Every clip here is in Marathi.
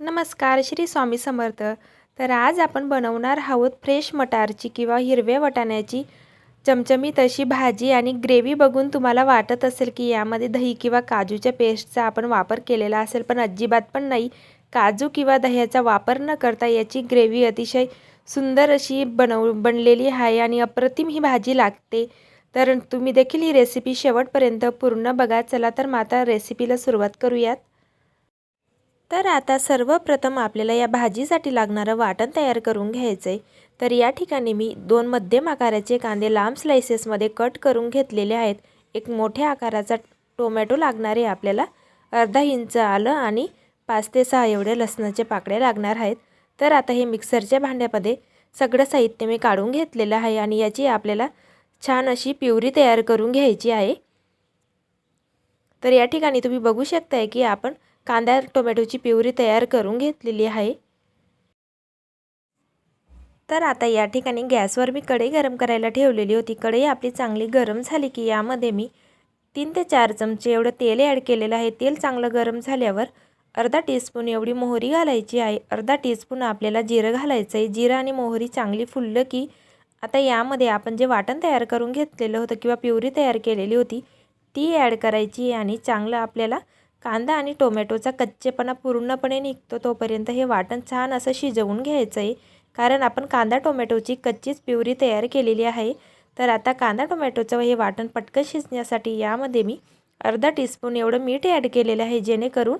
नमस्कार श्री स्वामी समर्थ. तर आज आपण बनवणार आहोत फ्रेश मटारची किंवा हिरव्या वटाण्याची. चमचमीत अशी भाजी आणि ग्रेव्ही बघून तुम्हाला वाटत असेल की यामध्ये दही किंवा काजूच्या पेस्टचा आपण वापर केलेला असेल पण अजिबात पण नाही. काजू किंवा दह्याचा वापर न करता याची ग्रेव्ही अतिशय सुंदर अशी बनव बनलेली आहे आणि अप्रतिम ही भाजी लागते. तर तुम्ही देखील ही रेसिपी शेवटपर्यंत पूर्ण बघा. चला तर माता रेसिपीला सुरुवात करूयात. तर आता सर्वप्रथम आपल्याला या भाजीसाठी लागणारं वाटण तयार करून घ्यायचं आहे तर या ठिकाणी मी दोन मध्यम आकाराचे कांदे लांब स्लायसेसमध्ये कट करून घेतलेले आहेत. एक मोठ्या आकाराचा टोमॅटो लागणार आहे आपल्याला. अर्धा इंच आलं आणि पाच ते सहा एवढे लसणाचे पाकड्या लागणार आहेत. तर आता हे मिक्सरच्या भांड्यामध्ये सगळं साहित्य मी काढून घेतलेलं आहे आणि याची आपल्याला छान अशी प्युरी तयार करून घ्यायची आहे. तर या ठिकाणी तुम्ही बघू शकताय की आपण कांदा टोमॅटोची प्युरी तयार करून घेतलेली आहे. तर आता या ठिकाणी गॅसवर मी कढई गरम करायला ठेवलेली होती. कढई आपली चांगली गरम झाली की यामध्ये मी तीन ते चार चमचे एवढं तेल ॲड केलेलं आहे. तेल चांगलं गरम झाल्यावर अर्धा टीस्पून एवढी मोहरी घालायची आहे. अर्धा टीस्पून आपल्याला जिरं घालायचं आहे. जिरं आणि मोहरी चांगली फुललं की आता यामध्ये आपण जे वाटण तयार करून घेतलेलं होतं किंवा प्युरी तयार केलेली होती ती ॲड करायची आणि चांगलं आपल्याला कांदा आणि टोमॅटोचा कच्चेपणा पूर्णपणे निघतो तोपर्यंत हे वाटण छान असं शिजवून घ्यायचं आहे कारण आपण कांदा टोमॅटोची कच्चीच प्युरी तयार केलेली आहे. तर आता कांदा टोमॅटोचं हे वाटण पटकन शिजण्यासाठी यामध्ये मी अर्धा टीस्पून एवढं मीठ ॲड केलेलं आहे. जेणेकरून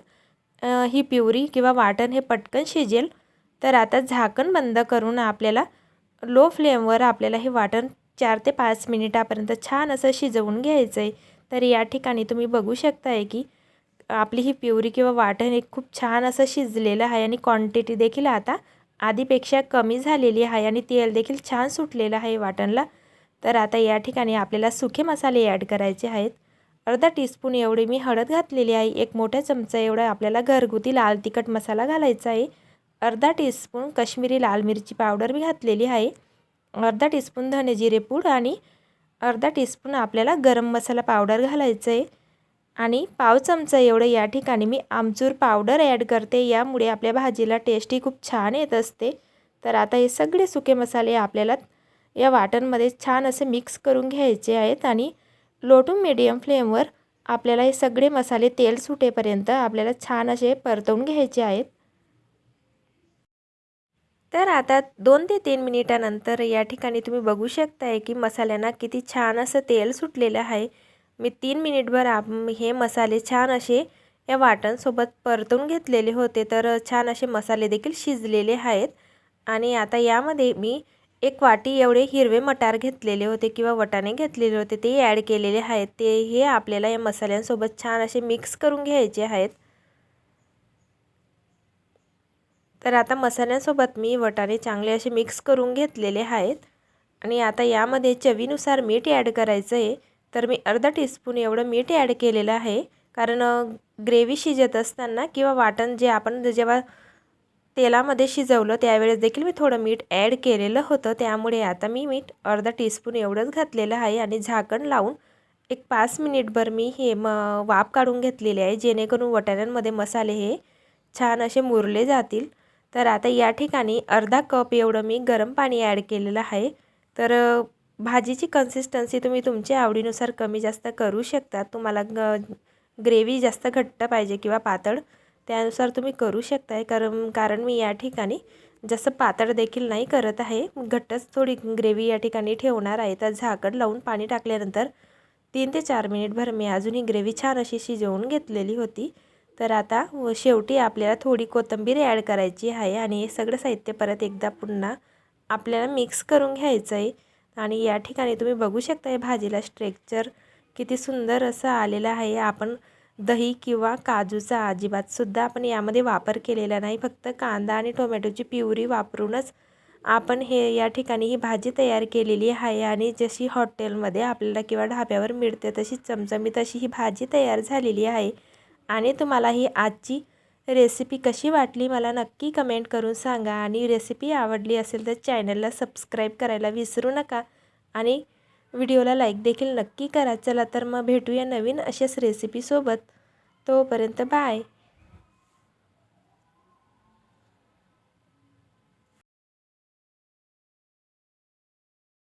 ही प्युरी किंवा वाटण हे पटकन शिजेल. तर आता झाकण बंद करून आपल्याला लो फ्लेमवर आपल्याला हे वाटण चार ते पाच मिनिटापर्यंत छान असं शिजवून घ्यायचं आहे तर या ठिकाणी तुम्ही बघू शकताय की आपली ही प्युरी किंवा वाटण एक खूप छान असं शिजलेलं आहे आणि क्वांटिटी देखील आता आधीपेक्षा कमी झालेली आहे आणि तेल देखील छान सुटलेलं आहे वाटणला. तर आता या ठिकाणी आपल्याला सुखे मसाले ॲड करायचे आहेत. अर्धा टीस्पून एवढी मी हळद घातलेली आहे. एक मोठ्या चमचा एवढा आपल्याला घरगुती लाल तिखट मसाला घालायचा आहे. अर्धा टीस्पून कश्मीरी लाल मिरची पावडर मी घातलेली आहे. अर्धा टीस्पून धने जिरे पूड आणि अर्धा टीस्पून आपल्याला गरम मसाला पावडर घालायचं आहे. आणि पाव चमचा एवढं या ठिकाणी मी आमचूर पावडर ॲड करते. यामुळे आपल्या भाजीला टेस्टही खूप छान येत असते. तर आता हे सगळे सुके मसाले आपल्याला या वाटणमध्ये छान असे मिक्स करून घ्यायचे आहेत आणि लो टू मिडियम फ्लेमवर आपल्याला हे सगळे मसाले तेल सुटेपर्यंत आपल्याला छान असे परतवून घ्यायचे आहेत. तर आता दोन ते तीन मिनिटानंतर या ठिकाणी तुम्ही बघू शकताय की मसाल्यांना किती छान असं तेल सुटलेलं आहे. मी तीन मिनिटभर आप हे मसाले छान असे या वाटणसोबत परतून घेतलेले होते. तर छान असे मसाले देखील शिजलेले आहेत. आणि आता यामध्ये मी एक वाटी एवढे हिरवे मटार घेतलेले होते किंवा वटाणे घेतलेले होते. ते ॲड केलेले आहेत. ते हे आपल्याला या मसाल्यांसोबत छान असे मिक्स करून घ्यायचे आहेत. तर आता मसाल्यांसोबत मी वटाणे चांगले असे मिक्स करून घेतलेले आहेत. आणि आता यामध्ये चवीनुसार मीठ ॲड करायचं आहे तर मी अर्धा टीस्पून एवढं मीठ ॲड केलेलं आहे. कारण ग्रेव्ही शिजत असताना किंवा वाटण जे आपण जेव्हा तेलामध्ये शिजवलं त्यावेळेस देखील मी थोडं मीठ ॲड केलेलं होतं. त्यामुळे आता मी मीठ अर्धा टीस्पून एवढंच घातलेलं आहे आणि झाकण लावून एक पाच मिनिटभर मी हे म वाफ काढून घेतलेले आहे. जेणेकरून वटाण्यांमध्ये मसाले हे छान असे मुरले जातील. तर आता या ठिकाणी अर्धा कप एवढं मी गरम पाणी ॲड केलेलं आहे. तर भाजीची कन्सिस्टन्सी तुम्ही तुमच्या आवडीनुसार कमी जास्त करू शकता. तुम्हाला ग ग्रेव्ही जास्त घट्ट पाहिजे किंवा पातळ त्यानुसार तुम्ही करू शकताय. कारण कारण मी या ठिकाणी जसं पातळ देखील नाही करत आहे घट्टच थोडी ग्रेव्ही या ठिकाणी ठेवणार आहे. तर झाकण लावून पाणी टाकल्यानंतर तीन ते चार मिनिटभर मी अजून ही ग्रेव्ही छान अशी शिजवून घेतलेली होती. तर आता शेवटी आपल्याला थोडी कोथिंबीर ॲड करायची आहे आणि हे सगळं साहित्य परत एकदा पुन्हा आपल्याला मिक्स करून घ्यायचं आहे आणि या ठिकाणी तुम्ही बघू शकता या भाजीला स्ट्रेक्चर किती सुंदर असं आलेलं आहे. आपण दही किंवा काजूचा अजिबातसुद्धा आपण यामध्ये वापर केलेला नाही. फक्त कांदा आणि टोमॅटोची प्युरी वापरूनच आपण हे या ठिकाणी ही भाजी तयार केलेली आहे. आणि जशी हॉटेलमध्ये आपल्याला किंवा ढाब्यावर मिळते तशी चमचमीत अशी ही भाजी तयार झालेली आहे. आणि तुम्हाला ही आजची रेसिपी कशी वाटली मला नक्की कमेंट करून सांगा आणि रेसिपी आवडली असेल तर चॅनलला सबस्क्राईब करायला विसरू नका आणि व्हिडिओला लाईक देखील नक्की करा. चला तर मग भेटूया नवीन अशाच रेसिपीसोबत तोपर्यंत बाय.